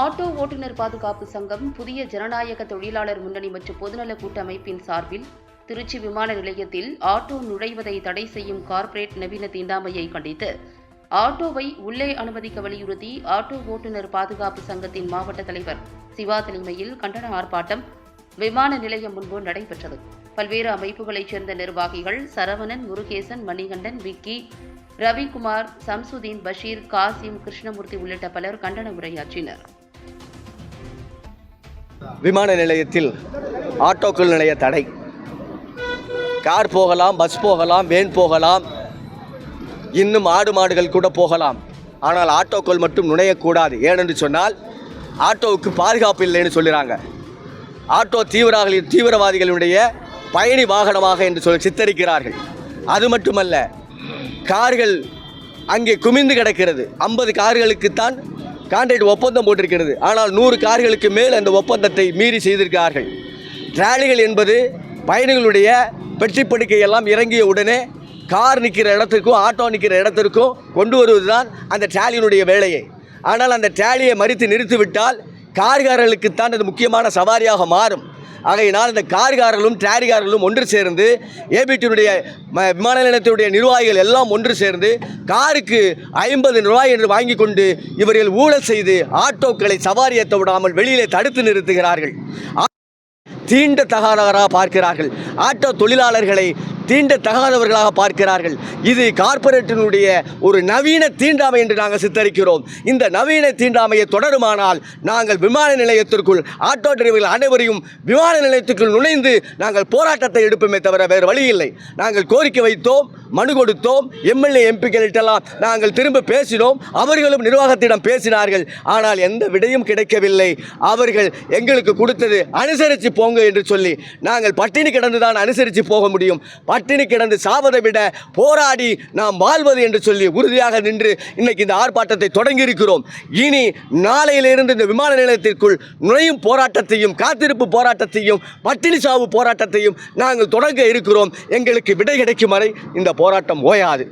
Auto ஓட்டுநர் பாதுகாப்பு சங்கம் புதிய ஜனநாயக தொழிலாளர் முன்னணி மற்றும் பொதுநல கூட்டமைப்பின் சார்பில் திருச்சி விமான நிலையத்தில் ஆட்டோ நுழைவதை தடை செய்யும் கார்ப்பரேட் நவீன தீண்டாமையை கண்டித்து ஆட்டோவை உள்ளே அனுமதிக்க வலியுறுத்தி ஆட்டோ ஓட்டுநர் பாதுகாப்பு சங்கத்தின் மாவட்ட தலைவர் சிவா தலைமையில் கண்டன ஆர்ப்பாட்டம் விமான நிலையம் முன்பு நடைபெற்றது. பல்வேறு அமைப்புகளைச் சேர்ந்த நிர்வாகிகள் சரவணன் முருகேசன் மணிகண்டன் விக்கி ரவிக்குமார் சம்சுதீன் பஷீர் காசிம் கிருஷ்ணமூர்த்தி உள்ளிட்ட பலர் கண்டன உரையாற்றினர். விமான நிலையத்தில் ஆட்டோக்கள் நிலைய தடை. கார் போகலாம் பஸ் போகலாம் வேன் போகலாம். இன்னும் ஆடு மாடுகள் கூட போகலாம். ஆனால் ஆட்டோக்கள் மட்டும் நுழையக்கூடாது. ஏனென்று சொன்னால் ஆட்டோவுக்கு பாதுகாப்பு இல்லைன்னு சொல்லுறாங்க. ஆட்டோ தீவிரவாதிகள் தீவிரவாதிகளுடைய பயணி வாகனமாக என்று சொல்லி சித்தரிக்கிறார்கள். அது மட்டுமல்ல கார்கள் அங்கே குமிந்து கிடக்கிறது. ஐம்பது கார்களுக்குத்தான் கான்ட்ராக்ட் ஒப்பந்தம் போட்டிருக்கிறது. ஆனால் நூறு கார்களுக்கு மேல் அந்த ஒப்பந்தத்தை மீறி செய்திருக்கிறார்கள். டிராலிகள் என்பது பயணிகளுடைய பெட்டி படுக்கை எல்லாம் இறங்கிய உடனே கார் நிற்கிற இடத்திற்கும் ஆட்டோ நிற்கிற இடத்திற்கும் கொண்டு வருவது தான் அந்த டிராலியினுடைய வேலையை. ஆனால் அந்த டிராலியை மறித்து நிறுத்திவிட்டால் கார்காரர்களுக்குத்தான் அது முக்கியமான சவாரியாக மாறும். ஆகையினால் இந்த கார்காரர்களும் டிராரிகாரர்களும் ஒன்று சேர்ந்து ஏபிடியுடைய விமான நிலையத்தினுடைய நிர்வாகிகள் எல்லாம் ஒன்று சேர்ந்து காருக்கு ஐம்பது ரூபாய் என்று வாங்கி கொண்டு இவர்கள் ஊழல் செய்து ஆட்டோக்களை சவாரி ஏற்ற விடாமல் வெளியிலே தடுத்து நிறுத்துகிறார்கள். தீண்ட தகாதவராக பார்க்கிறார்கள். ஆட்டோ தொழிலாளர்களை தீண்ட தகாதவர்களாக பார்க்கிறார்கள். இது கார்ப்பரேட்டினுடைய ஒரு நவீன தீண்டாமை என்று நாங்கள் சித்தரிக்கிறோம். இந்த நவீன தீண்டாமையை தொடருமானால் நாங்கள் விமான நிலையத்திற்குள் ஆட்டோ டிரைவர்கள் அனைவரையும் விமான நிலையத்திற்குள் நுழைந்து நாங்கள் போராட்டத்தை எடுப்போமே தவிர வேறு வழி இல்லை. நாங்கள் கோரிக்கை வைத்தோம். மனு கொடுத்தோம் எம்எல்ஏ எம்பிக்களிட்டெல்லாம் நாங்கள் திரும்ப பேசினோம் அவர்களும் நிர்வாகத்திடம் பேசினார்கள். ஆனால் எந்த விடையும் கிடைக்கவில்லை. அவர்கள் எங்களுக்கு கொடுத்தது அனுசரித்து போங்க என்று சொல்லி நாங்கள் பட்டினி கிடந்து தான் அனுசரித்து போக முடியும். பட்டினி கிடந்து சாவதை விட போராடி நாம் வாழ்வது என்று சொல்லி உறுதியாக நின்று இன்னைக்கு இந்த ஆர்ப்பாட்டத்தை தொடங்கி இருக்கிறோம் இனி நாளையிலிருந்து இந்த விமான நிலையத்திற்குள் நுழையும் போராட்டத்தையும் காத்திருப்பு போராட்டத்தையும் பட்டினி சாவு போராட்டத்தையும் நாங்கள் தொடங்க இருக்கிறோம். எங்களுக்கு விடை கிடைக்கும் வரை இந்த போராட்டம் ஓயாது.